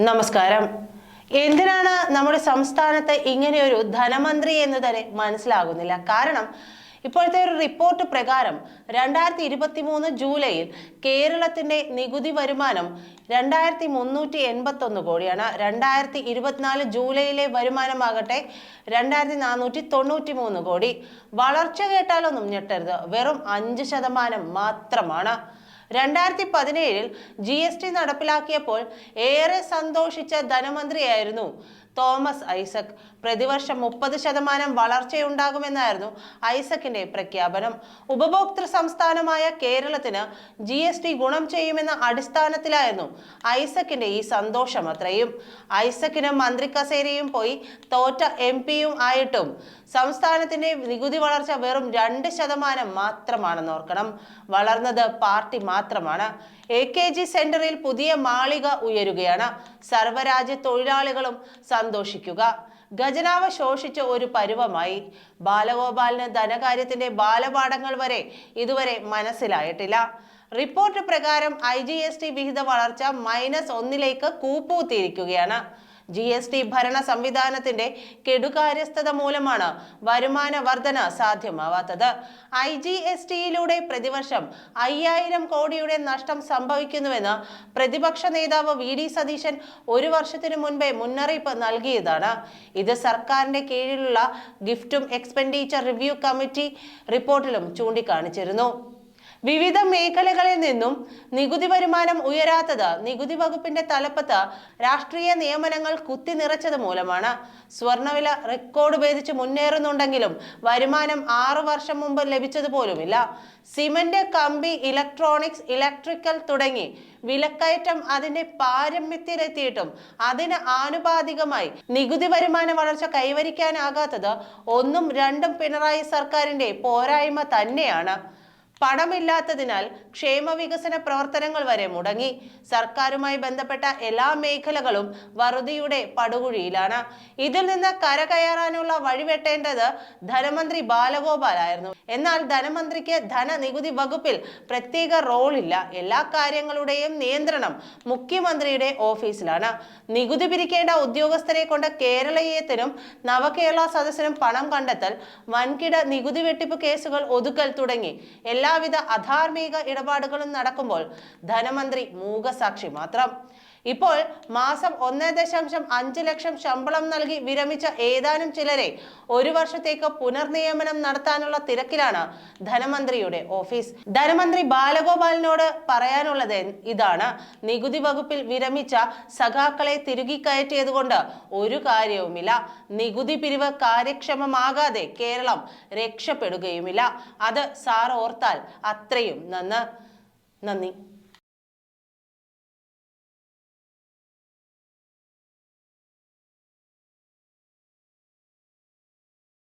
നമസ്കാരം. എന്തിനാണ് നമ്മുടെ സംസ്ഥാനത്ത് ഒരു ധനമന്ത്രി എന്ന് തന്നെ മനസ്സിലാകുന്നില്ല? കാരണം ഇപ്പോഴത്തെ ഒരു റിപ്പോർട്ട് പ്രകാരം രണ്ടായിരത്തി ഇരുപത്തി മൂന്ന് ജൂലൈയിൽ കേരളത്തിന്റെ നികുതി വരുമാനം രണ്ടായിരത്തി മുന്നൂറ്റി എൺപത്തൊന്ന് കോടിയാണ്. രണ്ടായിരത്തി ഇരുപത്തിനാല് ജൂലൈയിലെ വരുമാനമാകട്ടെ രണ്ടായിരത്തി നാനൂറ്റി തൊണ്ണൂറ്റി മൂന്ന് കോടി. വളർച്ച കേട്ടാലൊന്നും ഞെട്ടരുത്. വെറും അഞ്ച് ശതമാനം മാത്രമാണ്. രണ്ടായിരത്തി പതിനേഴിൽ ജി എസ് ടി നടപ്പിലാക്കിയപ്പോൾ ഏറെ സന്തോഷിച്ച ധനമന്ത്രിയായിരുന്നു തോമസ് ഐസക്. പ്രതിവർഷം മുപ്പത് ശതമാനം വളർച്ചയുണ്ടാകുമെന്നായിരുന്നു ഐസക്കിന്റെ പ്രഖ്യാപനം. ഉപഭോക്തൃ സംസ്ഥാനമായ കേരളത്തിന് ജി എസ് ടി ഗുണം ചെയ്യുമെന്ന അടിസ്ഥാനത്തിലായിരുന്നു ഐസക്കിന്റെ ഈ സന്തോഷം അത്രയും. ഐസക്കിന് മന്ത്രി കസേരയും പോയി തോറ്റ എം പിയും ആയിട്ടും സംസ്ഥാനത്തിന്റെ നികുതി വളർച്ച വെറും രണ്ട് ശതമാനം മാത്രമാണെന്ന് ഓർക്കണം. വളർന്നത് പാർട്ടി മാത്രമാണ്. എ കെ ജി സെന്ററിൽ പുതിയ മാളിക ഉയരുകയാണ്. സർവരാജ്യ തൊഴിലാളികളും സന്തോഷിക്കുക. ഖജനാവ് ശോഷിച്ച ഒരു പരുവമായി ബാലഗോപാലിന് ധനകാര്യത്തിന്റെ ബാലപാഠങ്ങൾ വരെ ഇതുവരെ മനസ്സിലായിട്ടില്ല. റിപ്പോർട്ട് പ്രകാരം ഐ ജി എസ് ടി വിഹിത വളർച്ച മൈനസ് ഒന്നിലേക്ക് കൂപ്പുകുത്തിയിരിക്കുകയാണ്. ജി എസ് ടി ഭരണ സംവിധാനത്തിന്റെ കെടുകാര്യസ്ഥത മൂലമാണ് വരുമാന വർധന സാധ്യമാവാത്തത്. ഐ ജി എസ് ടിയിലൂടെ പ്രതിവർഷം അയ്യായിരം കോടിയുടെ നഷ്ടം സംഭവിക്കുന്നുവെന്ന് പ്രതിപക്ഷ നേതാവ് വി ഡി സതീശൻ ഒരു വർഷത്തിനു മുൻപേ മുന്നറിയിപ്പ് നൽകിയതാണ്. ഇത് സർക്കാരിന്റെ കീഴിലുള്ള ഗിഫ്റ്റും എക്സ്പെൻഡിച്ചർ റിവ്യൂ കമ്മിറ്റി റിപ്പോർട്ടിലും ചൂണ്ടിക്കാണിച്ചിരുന്നു. വിവിധ മേഖലകളിൽ നിന്നും നികുതി വരുമാനം ഉയരാത്തത് നികുതി വകുപ്പിന്റെ തലപ്പത്ത് രാഷ്ട്രീയ നിയമനങ്ങൾ കുത്തി നിറച്ചത് മൂലമാണ്. സ്വർണവില റെക്കോർഡ് ഭേദിച്ച് മുന്നേറുന്നുണ്ടെങ്കിലും വരുമാനം ആറു വർഷം മുമ്പ് ലഭിച്ചതുപോലുമില്ല. സിമന്റ് കമ്പി ഇലക്ട്രോണിക്സ് ഇലക്ട്രിക്കൽ തുടങ്ങി വിലക്കയറ്റം അതിന്റെ പാരമ്യത്തിലെത്തിയിട്ടും അതിന് ആനുപാതികമായി നികുതി വരുമാന വളർച്ച കൈവരിക്കാനാകാത്തത് ഒന്നും രണ്ടും പിണറായി സർക്കാരിന്റെ പോരായ്മ തന്നെയാണ്. പണമില്ലാത്തതിനാൽ ക്ഷേമവികസന പ്രവർത്തനങ്ങൾ വരെ മുടങ്ങി. സർക്കാരുമായി ബന്ധപ്പെട്ട എല്ലാ മേഖലകളും വറുതിയുടെ പടുകുഴിയിലാണ്. ഇതിൽ നിന്ന് കരകയറാനുള്ള വഴിവെട്ടേണ്ടത് ധനമന്ത്രി ബാലഗോപാലായിരുന്നു. എന്നാൽ ധനമന്ത്രിക്ക് ധനനികുതി വകുപ്പിൽ പ്രത്യേക റോളില്ല. എല്ലാ കാര്യങ്ങളുടെയും നിയന്ത്രണം മുഖ്യമന്ത്രിയുടെ ഓഫീസിലാണ്. നികുതി പിരിക്കേണ്ട ഉദ്യോഗസ്ഥരെ കൊണ്ട് കേരളീയത്തിനും നവകേരള സദസ്സിനും പണം കണ്ടെത്തൽ വൻകിട നികുതി വെട്ടിപ്പ് കേസുകൾ ഒതുക്കൽ തുടങ്ങി. എല്ലാവിധ അധാർമിക ഇടപാടുകളും നടക്കുമ്പോൾ ധനമന്ത്രി മൂകസാക്ഷി മാത്രം. ഇപ്പോൾ മാസം ഒന്നേ ദശാംശം അഞ്ച് ലക്ഷം ശമ്പളം നൽകി വിരമിച്ച ഏതാനും ചിലരെ ഒരു വർഷത്തേക്ക് പുനർനിയമനം നടത്താനുള്ള തിരക്കിലാണ് ധനമന്ത്രിയുടെ ഓഫീസ്. ധനമന്ത്രി ബാലഗോപാലിനോട് പറയാനുള്ളത് ഇതാണ്. നികുതി വകുപ്പിൽ വിരമിച്ച സഖാക്കളെ തിരുകി കയറ്റിയത് കൊണ്ട് ഒരു കാര്യവുമില്ല. നികുതി പിരിവ് കാര്യക്ഷമമാകാതെ കേരളം രക്ഷപ്പെടുകയുമില്ല. അത് സാർ ഓർത്താൽ അത്രയും നന്ന്. നന്ദി.